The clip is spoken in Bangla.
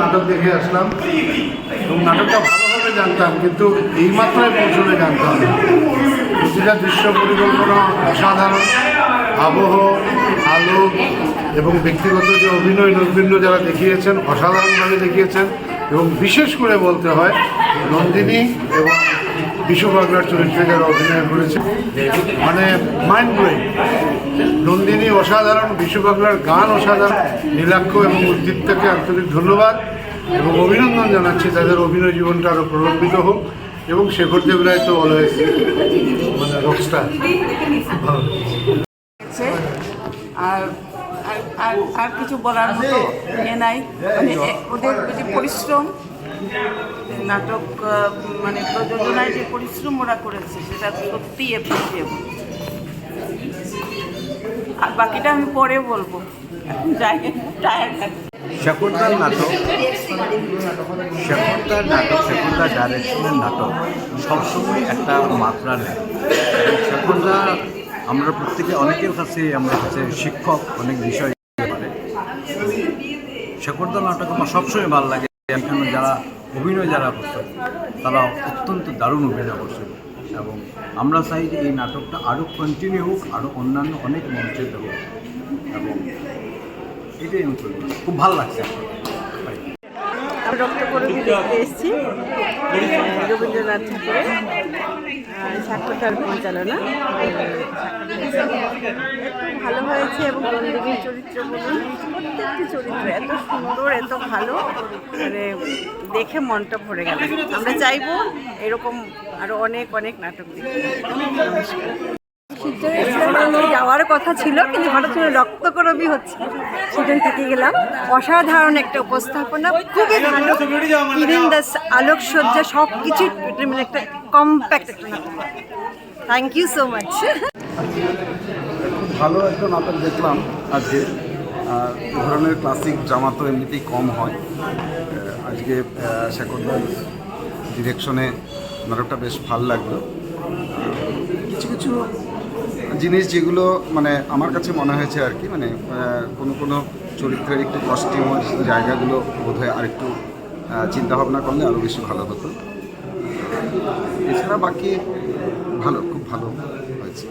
নাটক দেখে আসলাম। এবং নাটকটা ভালোভাবে জানতাম, কিন্তু এই মাত্রায় পৌঁছলে জানতাম প্রতিটা দৃশ্য পরিকল্পনা অসাধারণ। আবহ আলো এবং ব্যক্তিগত যে অভিনয় নৈপুণ্য যারা দেখিয়েছেন, অসাধারণভাবে দেখিয়েছেন এবং বিশেষ করে বলতে হয় নন্দিনী এবং বিশ্ববাংলার চরিত্রে যারা অভিনয় করেছে। মানে মাইন্ড ব্লোয়িং নন্দিনী অসাধারণ বিশ্ববাংলার গান অসাধারণ। নীলাক্ষ এবং উদ্দীপ্তকে আন্তরিক ধন্যবাদ এবং অভিনন্দন জানাচ্ছি তাদের অভিনয় জীবনটা আরও প্রলম্বিত হোক এবং শেখর দেবরায় তো অলওয়েজ মানে রকস্টার ভালো আর আর আর আর কিছু বলার মতো ইয়ে নাই। মানে ওদের যে পরিশ্রম নাটক মানে প্রযোজনায় যে পরিশ্রম ওরা করেছে, সেটা সত্যিই অ্যাপ্রিসিয়েবল আর বাকিটা আমি পরে বলব। যাই লাগছে নাটক, শেখরদার নাটক, শেখরদার ডাইরেকশনের নাটক সবসময় একটা মাত্রা নেয়। শেখরদা, আমরা প্রত্যেকে, অনেকের কাছে আমরা কাছে শিক্ষক, অনেক বিষয় পারে। শেখরদার নাটক আমার সবসময় ভালো লাগে। এখানে যারা অভিনয় যারা করছে, তারা অত্যন্ত দারুণ অভিনয় করছে। এবং আমরা চাই যে এই নাটকটা আরও কন্টিনিউ হোক আরও অন্যান্য অনেক মঞ্চে দেব এবং এটাই আমি খুব ভালো লাগছে। রক্তকরবী দেখতে এসেছি। রবীন্দ্রনাথ ঠাকুরের। সাক্ষরতার পরিচালনা। ভালো হয়েছে এবং নন্দিনীর চরিত্র বলুন, প্রত্যেকটি চরিত্র এত সুন্দর, এত ভালো মানে দেখে মনটা ভরে গেল। আমরা চাইব এরকম আরও অনেক অনেক নাটক দেখতে। নমস্কার। এসেছিলাম আমার যাওয়ার কথা ছিল, কিন্তু হঠাৎ করে রক্তকরবী হচ্ছে। সেখান থেকে গেলাম। অসাধারণ একটা উপস্থাপনা, খুবই ভালো। ইভেন দ্য আলোকসজ্জা সব কিছু মানে একটা কম্প্যাক্ট একটা থ্যাংক ইউ সো মাচ ভালো একটা নাটক দেখলাম আজকে আর ধরনের ক্লাসিক ড্রামা তো এমনিতেই কম হয়। আজকে শেখরদার ডিরেকশনে নাটকটা বেশ ভালো লাগল। কিছু কিছু জিনিস যেগুলো মানে আমার কাছে মনে হয়েছে আর কি মানে কোনো কোনো চরিত্রের একটু কস্টিউমের জায়গাগুলো বোধহয় আরেকটু চিন্তাভাবনা করলে আরও বেশি ভালো হতো। এছাড়া বাকি ভালো, খুব ভালো হয়েছে।